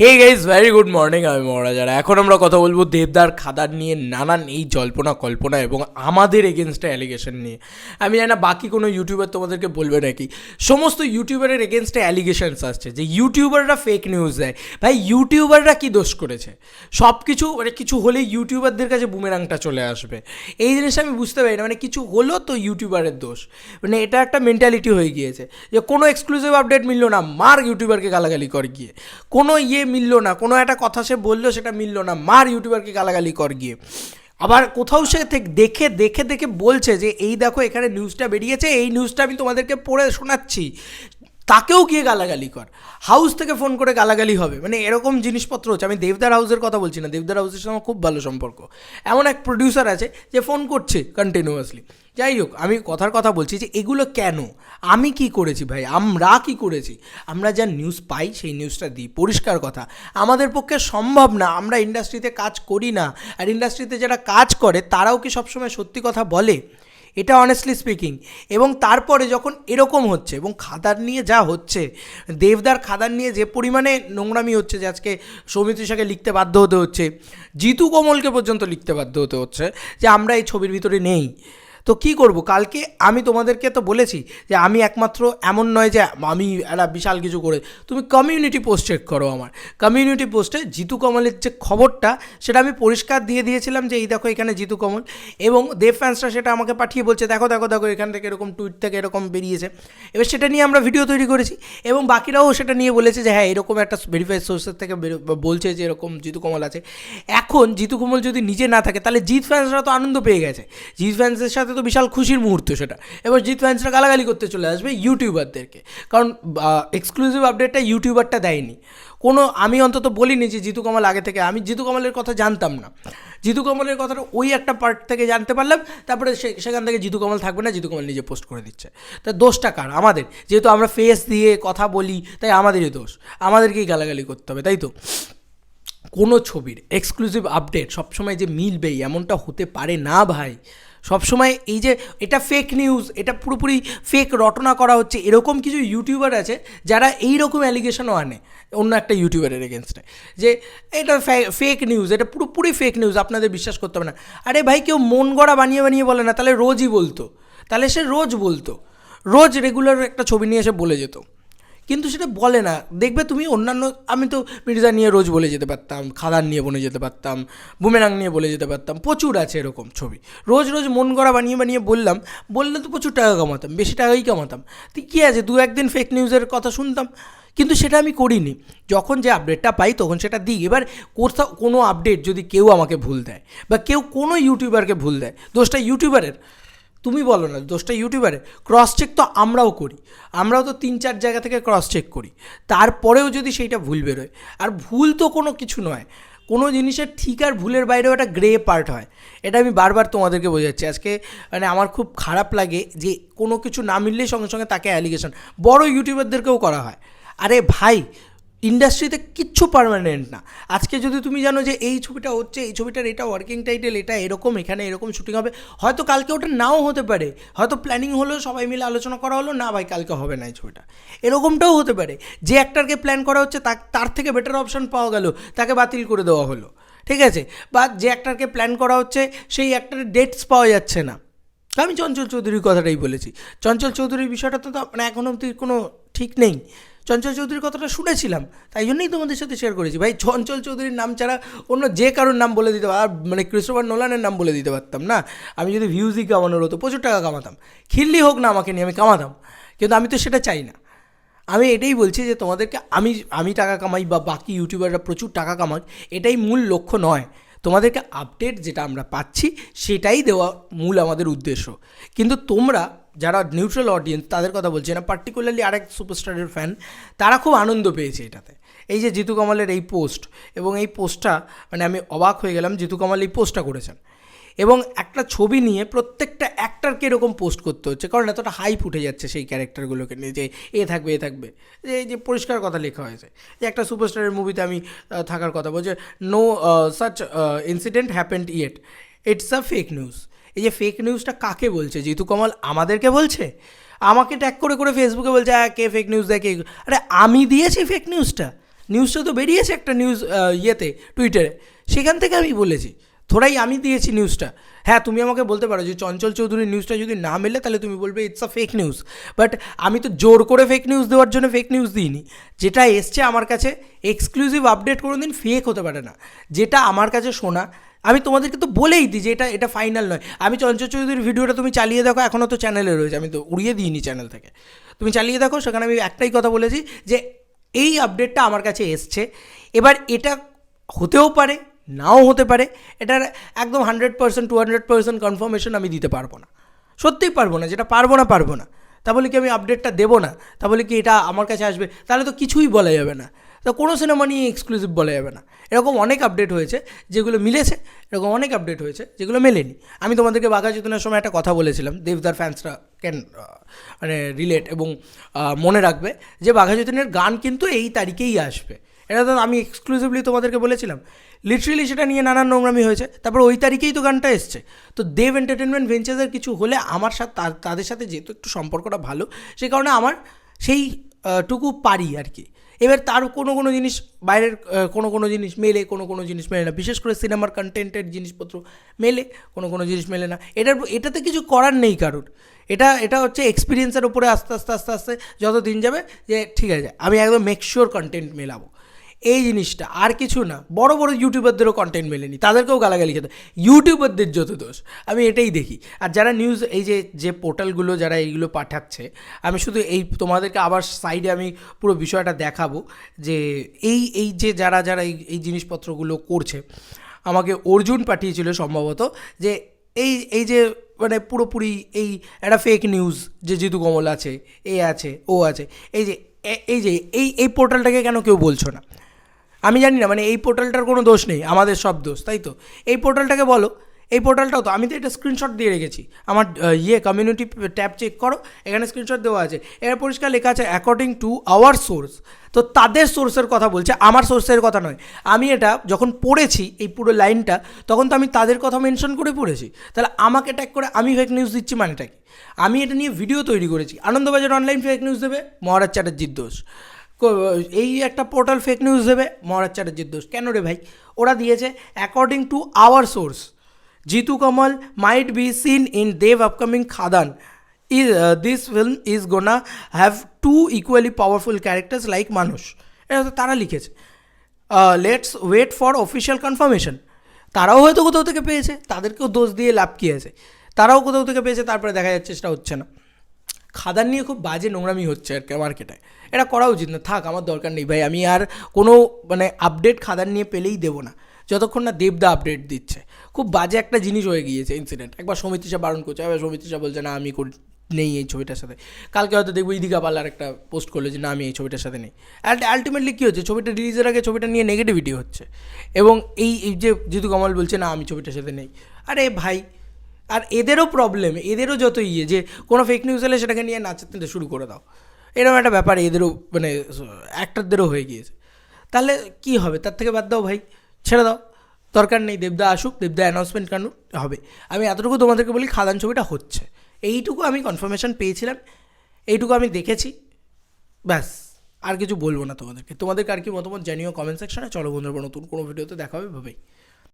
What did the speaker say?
Hey guys very good morning আমি মহারাজার। এখন আমরা কথা বলব দেবদার খাদার নিয়ে নানান এই জল্পনা, কল্পনা এবং আমাদের এগেনস্টে অ্যালিগেশন নিয়ে। আমি জানি না, বাকি কোনো ইউটিউবার তোমাদেরকে বলবে নাকি? সমস্ত ইউটিউবারের এগেনস্টে অ্যালিগেশনস আসছে, যে ইউটিউবাররা ফেক নিউজ দেয়। ভাই ইউটিউবাররা কি দোষ করেছে? সব কিছু মানে কিছু হলেই ইউটিউবারদের কাছে বুমেরাংটা চলে আসবে। এই জিনিসটা আমি বুঝতে পারি না মানে কিছু হলো তো ইউটিউবারের দোষ। মানে এটা একটা মেন্টালিটি হয়ে গিয়েছে, যে কোনো এক্সক্লুসিভ আপডেট মিললো না, মার ইউটিউবারকে গালাগালি কর গিয়ে। কোনো ইয়ে মিললো না, কোনো একটা কথা সে বলল সেটা মিললো না, মার ইউটিউবারকে গালাগালি কর গিয়ে। আবার কোথাও সে দেখে দেখে দেখে বলছে যে, এই দেখো এখানে নিউজটা বেরিয়েছে, এই নিউজটা আমি তোমাদেরকে পড়ে শোনাচ্ছি। তাকেও গিয়ে গালাগালি কর। হাউস থেকে ফোন করে গালাগালি হবে। মানে এরকম জিনিসপত্র হচ্ছে। আমি দেবদার হাউসের কথা বলছি না। দেবদার হাউসের সঙ্গে খুব ভালো সম্পর্ক। এমন এক প্রডিউসার আছে যে ফোন করছে কন্টিনিউয়াসলি যাই হোক, আমি কথার কথা বলছি যে এগুলো কেন? আমি কি করেছি ভাই? আমরা কি করেছি? আমরা যা নিউজ পাই, সেই নিউজটা দিই। পরিষ্কার কথা। আমাদের পক্ষে সম্ভব না। আমরা ইন্ডাস্ট্রিতে কাজ করি না। আর ইন্ডাস্ট্রিতে যারা কাজ করে, তারাও কি সবসময় সত্যি কথা বলে? এটা অনেস্টলি স্পিকিং এবং তারপরে যখন এরকম হচ্ছে এবং খাদার নিয়ে যা হচ্ছে, দেবদার খাদার নিয়ে যে পরিমাণে নোংরামি হচ্ছে যে আজকে সৌমিত্রিষাকে লিখতে বাধ্য হতে হচ্ছে, জিতু কমলকে পর্যন্ত লিখতে বাধ্য হতে হচ্ছে যে আমরা এই ছবির ভিতরে নেই। তো কি করব? কালকে আমি তোমাদেরকে তো বলেছি যে আমি একমাত্র এমন নয় যে আমি একটা বিশাল কিছু করে, তুমি কমিউনিটি পোস্ট চেক করো আমার। কমিউনিটি পোস্টে জিতু কমলের যে খবরটা, সেটা আমি পরিষ্কার দিয়ে দিয়েছিলাম যে এই দেখো এখানে জিতু কমল এবং দেব ফ্যান্সরা সেটা আমাকে পাঠিয়ে বলছে, দেখো দেখো দেখো, এখান থেকে এরকম টুইট থেকে এরকম বেরিয়েছে। এবার সেটা নিয়ে আমরা ভিডিও তৈরি করেছি এবং বাকিরাও সেটা নিয়ে বলেছে যে হ্যাঁ এরকম একটা ভেরিফাইড সোর্সের থেকে বলছে যে এরকম জিতু কমল আছে। এখন জিতু কমল যদি নিজে না থাকে, তাহলে জিৎ ফ্যান্সরা তো আনন্দ পেয়ে গেছে। জিৎ ফ্যান্সের সাথে তো বিশাল খুশির মুহূর্ত সেটা। এবার জিৎ ফ্যান্সরা গালাগালি করতে চলে আসবে ইউটিউবারদেরকে। কারণ এক্সক্লুসিভ আপডেটটা ইউটিউবারটা দেয়নি। কোনো, আমি অন্তত বলিনি যে জিতু কমল আগে থেকে, আমি জিতু কমলের কথা জানতাম না। জিতু কমলের কথাটা ওই একটা পার্ট থেকে জানতে পারলাম, তারপরে সেখান থেকে জিতু কমল থাকবে না, জিতু কমল নিজে পোস্ট করে দিচ্ছে। তা দোষটা কার? আমাদের। যেহেতু আমরা ফেস দিয়ে কথা বলি, তাই আমাদেরই দোষ। আমাদেরকেই গালাগালি করতে হবে, তাই তো? কোনো ছবির এক্সক্লুসিভ আপডেট সবসময় যে মিলবেই, এমনটা হতে পারে না ভাই। সবসময় এই যে এটা ফেক নিউজ এটা পুরোপুরি ফেক রটনা করা হচ্ছে, এরকম কিছু ইউটিউবার আছে যারা এই রকম অ্যালিগেশনও আনে, অন্য একটা ইউটিউবারের এগেনস্টে যে এটা ফেক নিউজ এটা পুরোপুরি ফেক নিউজ আপনাদের বিশ্বাস করতে হবে না। আরে ভাই, কেউ মন গড়া বানিয়ে বানিয়ে বলে না, তাহলে রোজই বলতো। তাহলে সে রোজ বলতো। রোজ রেগুলার একটা ছবি নিয়ে এসে বলে যেত। কিন্তু সেটা বলে না। দেখবে তুমি অন্যান্য, আমি তো মির্জা নিয়ে রোজ বলে যেতে পারতাম, খাদান নিয়ে বলে যেতে পারতাম, বুমেরাং নিয়ে বলে যেতে পারতাম, প্রচুর আছে এরকম ছবি। রোজ রোজ মন গড়া বানিয়ে বানিয়ে বললাম, বললে তো প্রচুর টাকা কামাতাম, বেশি টাকাই কামাতাম। তো কী আছে? দু একদিন ফেক নিউজের কথা শুনতাম। কিন্তু সেটা আমি করিনি। যখন যে আপডেটটা পাই তখন সেটা দিই এবার কোথাও কোনো আপডেট যদি কেউ আমাকে ভুল দেয় বা কেউ কোনো ইউটিউবারকে ভুল দেয়, দোষটা ইউটিউবারের তুমি বলো না, দোষটা ইউটিউবারে ক্রস চেক তো আমরাও করি। আমরাও তো তিন চার জায়গা থেকে ক্রস চেক করি। তারপরেও যদি সেইটা ভুল বেরোয়, আর ভুল তো কোনো কিছু নয়। কোনো জিনিসের ঠিক আর ভুলের বাইরেও একটা গ্রে পার্ট হয়। এটা আমি বারবার তোমাদেরকে বোঝাচ্ছি। আজকে মানে আমার খুব খারাপ লাগে যে কোনো কিছু না মিললেই সঙ্গে সঙ্গে তাকে অ্যালিগেশন বড় ইউটিউবারদেরকেও করা হয়। আরে ভাই ইন্ডাস্ট্রিতে কিচ্ছু পারমানেন্ট না। আজকে যদি তুমি জানো যে এই ছবিটা হচ্ছে, এই ছবিটার এটা ওয়ার্কিং টাইটেল এটা এরকম, এখানে এরকম শুটিং হবে, হয়তো কালকে ওটা নাও হতে পারে। হয়তো প্ল্যানিং হলো সবাই মিলে আলোচনা করা হলো, না ভাই, কালকে হবে না এই ছবিটা। এরকমটাও হতে পারে। যে অ্যাক্টারকে প্ল্যান করা হচ্ছে তার থেকে বেটার অপশন পাওয়া গেল, তাকে বাতিল করে দেওয়া হলো। ঠিক আছে? বা যে অ্যাক্টারকে প্ল্যান করা হচ্ছে, সেই অ্যাক্টারের ডেটস পাওয়া যাচ্ছে না। আমি চঞ্চল চৌধুরীর কথাটাই বলেছি। চঞ্চল চৌধুরীর বিষয়টা তো মানে এখন অবধি কোনো ঠিক নেই। চঞ্চল চৌধুরীর কথাটা শুনেছিলাম, তাই জন্যই তোমাদের সাথে শেয়ার করেছি। ভাই, চঞ্চল চৌধুরীর নাম ছাড়া অন্য যে কারোর নাম বলে দিতে আর মানে ক্রিস্টোফার নোলানের নাম বলে দিতে পারতাম না? আমি যদি ভিউজই কামানোর হতো, প্রচুর টাকা কামাতাম। খিল্লি হোক না আমাকে নিয়ে আমি কামাতাম। কিন্তু আমি তো সেটা চাই না। আমি এটাই বলছি যে তোমাদেরকে আমি আমি টাকা কামাই বা বাকি ইউটিউবাররা প্রচুর টাকা কামাক, এটাই মূল লক্ষ্য নয়। তোমাদেরকে আপডেট যেটা আমরা পাচ্ছি, সেটাই দেওয়া মূল আমাদের উদ্দেশ্য। কিন্তু তোমরা যারা নিউট্রাল অডিয়েন্স তাদের কথা বলছি না পার্টিকুলারলি আরেক সুপারস্টারের ফ্যান তারা খুব আনন্দ পেয়েছে এটাতে। এই যে জিতু কামালের এই পোস্ট এবং এই পোস্টটা মানে আমি অবাক হয়ে গেলাম, জিতু কামাল এই পোস্টটা করেছেন। এবং একটা ছবি নিয়ে প্রত্যেকটা অ্যাক্টারকে এরকম পোস্ট করতে হচ্ছে, কারণ এতটা হাইপ উঠে যাচ্ছে সেই ক্যারেক্টারগুলোকে নিয়ে যে এ থাকবে এ থাকবে। যে এই যে পরিষ্কার কথা লেখা হয়েছে। যে একটা সুপারস্টারের মুভিতে আমি থাকার কথা বলছে no such incident happened yet it's a fake news এই যে ফেক নিউজটা কাকে বলছে? জিতু কমল আমাদেরকে বলছে? আমাকে ট্যাগ করে করে ফেসবুকে বলছে "আহ, কে ফেক নিউজ কে আরে আমি দিয়েছি ফেক নিউজটা নিউজটা তো বেরিয়েছে একটা নিউজ ইয়েতে টুইটারে সেখান থেকে আমি বলেছি থোড়াই আমি দিয়েছি নিউজটা হ্যাঁ তুমি আমাকে বলতে পারো যে চঞ্চল চৌধুরীর নিউজটা যদি না মেলে তাহলে তুমি বলবে it's a fake news but আমি তো জোর করে ফেক নিউজ দেওয়ার জন্য ফেক নিউজ দিইনি। যেটা এসছে আমার কাছে এক্সক্লুসিভ আপডেট কোনো দিন ফেক হতে পারে না। যেটা আমার কাছে শোনা আমি তোমাদেরকে তো বলেই দিই যে এটা এটা ফাইনাল নয়। আমি চঞ্চল চৌধুরীর ভিডিওটা তুমি চালিয়ে দেখো এখনও তো চ্যানেলে রয়েছে। আমি তো উড়িয়ে দিইনি চ্যানেল থেকে। তুমি চালিয়ে দেখো, সেখানে আমি একটাই কথা বলেছি যে এই আপডেটটা আমার কাছে এসছে। এবার এটা হতেও পারে, নাও হতে পারে, এটার একদম hundred percent to hundred percent confirmation আমি দিতে পারব না। সত্যিই পারব না, যেটা পারব না পারব না। তা বলে কি আমি আপডেটটা দেবো না? তা বলে কি এটা আমার কাছে আসবে? তাহলে তো কিছুই বলা যাবে না। তা কোনো সিনেমা নিয়ে এক্সক্লুসিভ বলা যাবে না। এরকম অনেক আপডেট হয়েছে, যেগুলো মিলেছে, এরকম অনেক আপডেট হয়েছে, যেগুলো মেলেনি। আমি তোমাদেরকে বাঘা চেতনের সময় একটা কথা বলেছিলাম, দেবদার ফ্যান্সরা ক্যান মানে রিলেট এবং মনে রাখবে যে বাঘা চৈতন্যের গান কিন্তু এই তারিখেই আসবে। এটা তো আমি এক্সক্লুসিভলি তোমাদেরকে বলেছিলাম। লিটারেলি সেটা নিয়ে নানান নোংরামি হয়েছে, তারপর ওই তারিখেই তো গানটা এসছে। তো দেব এন্টারটেনমেন্ট ভেঞ্চার্সের কিছু হলে আমার সাথে তাদের সাথে যেহেতু একটু সম্পর্কটা ভালো সেই কারণে আমার সেই টুকু পারি আর কি। এবার তার কোনো কোনো জিনিস বাইরের কোনো কোনো জিনিস মেলে, কোনো কোনো জিনিস মেলে না। বিশেষ করে সিনেমার কন্টেন্টের জিনিসপত্র মেলে, কোনো কোনো জিনিস মেলে না। এটার, এটাতে কিছু করার নেই কারোর। এটা এটা হচ্ছে এক্সপিরিয়েন্সের উপরে আস্তে আস্তে আস্তে আস্তে যত দিন যাবে যে ঠিক আছে, আমি একদম মেকশিওর কন্টেন্ট মেলাবো। এই জিনিসটা, আর কিছু না। বড় বড় ইউটিউবারদেরও কন্টেন্ট মেলেনি, তাদেরকেও গালাগালি খেতে। ইউটিউবারদের যত দোষ, আমি এটাই দেখি। আর যারা নিউজ এই যে যে পোর্টালগুলো যারা এইগুলো পাঠাচ্ছে, আমি শুধু এই তোমাদেরকে আবার সাইডে আমি পুরো বিষয়টা দেখাবো যে, এই এই যে যারা যারা এই এই জিনিসপত্রগুলো করছে, আমাকে অর্জুন পাঠিয়েছিল সম্ভবত যে, এই এই যে মানে পুরোপুরি এই একটা ফেক নিউজ যে জিতু কমল আছে, এ আছে, ও আছে, এই যে এই যে, এই এই পোর্টালটাকে কেন কেউ বলছো না? আমি জানি না মানে এই পোর্টালটার কোনো দোষ নেই, আমাদের সব দোষ, তাই তো? এই পোর্টালটাকে বলো, এই পোর্টালটাও তো, আমি তো এটা স্ক্রিনশট দিয়ে রেখেছি। আমার ইয়ে কমিউনিটি ট্যাব চেক করো, এখানে স্ক্রিনশট দেওয়া আছে। এর পরিষ্কার লেখা আছে অ্যাকর্ডিং টু আওয়ার সোর্স তো তাদের সোর্সের কথা বলছে, আমার সোর্সের কথা নয়। আমি এটা যখন পড়েছি, এই পুরো লাইনটা, তখন তো আমি তাদের কথা মেনশন করে পড়েছি। তাহলে আমাকে ট্যাগ করে, আমি ফেক নিউজ দিচ্ছি মানেটা কি? আমি এটা নিয়ে ভিডিও তৈরি করেছি। আনন্দবাজার অনলাইন ফেক নিউজ দেবে, মহারাজ চ্যাটার্জির দোষ। এই একটা পোর্টাল ফেক নিউজ দেবে, মহারাজ চ্যাটার্জির দোষ। কেন রে ভাই? ওরা দিয়েছে according to our source Jeetu Kamal might be seen in Dev upcoming Khadaan is this film is gonna have two equally powerful characters like মানুষ এটা তো তারা লিখেছে। Let's wait for official confirmation তারাও হয়তো কোথাও থেকে পেয়েছে, তাদেরকেও দোষ দিয়ে লাভ কী আছে? তারাও কোথাও থেকে পেয়েছে, তারপরে দেখা যাচ্ছে সেটা হচ্ছে না। খাদান নিয়ে খুব বাজে নোংরামি হচ্ছে আর কি মার্কেটে এটা করা উচিত না, থাক, আমার দরকার নেই ভাই, আমি আর কোনো মানে আপডেট খাদান নিয়ে পেলেই দেবো না। যতক্ষণ না দেবদা আপডেট দিচ্ছে। খুব বাজে একটা জিনিস হয়ে গিয়েছে ইনসিডেন্ট একবার সমিতিশা বারণ করছে এবার সমিতিশা বলছে, না, আমি নেই এই ছবিটার সাথে। কালকে হয়তো দেখব ইদিকা পাল্লার একটা পোস্ট করল যে, না, আমি এই ছবিটার সাথে নেই। আলটিমেটলি কী হচ্ছে, ছবিটা রিলিজের আগে ছবিটা নিয়ে নেগেটিভিটি হচ্ছে। এবং এই যে, জিতু কমল বলছে, না, আমি ছবিটার সাথে নেই। আরে ভাই আর এদেরও প্রবলেম এদেরও যত ইয়ে যে কোনো ফেক নিউজ এলে সেটাকে নিয়ে নাচাতে শুরু করে দাও। এরকম একটা ব্যাপার এদেরও মানে অ্যাক্টারদেরও হয়ে গিয়েছে। তাহলে কি হবে? তার থেকে বাদ দাও ভাই, ছেড়ে দাও। দরকার নেই, দেবদা আসুক, দেবদা অ্যানাউন্সমেন্ট কেন, হবে। আমি এতটুকু তোমাদেরকে বলি, খাদান ছবিটা হচ্ছে। এইটুকু আমি কনফার্মেশন পেয়েছিলাম, এইটুকু আমি দেখেছি, ব্যাস। আর কিছু বলব না তোমাদেরকে। তোমাদেরকে আর কি মতামত জানিও কমেন্ট সেকশনে চলো বন্ধুরা, নতুন কোনো ভিডিওতে দেখা হবে ভাবেই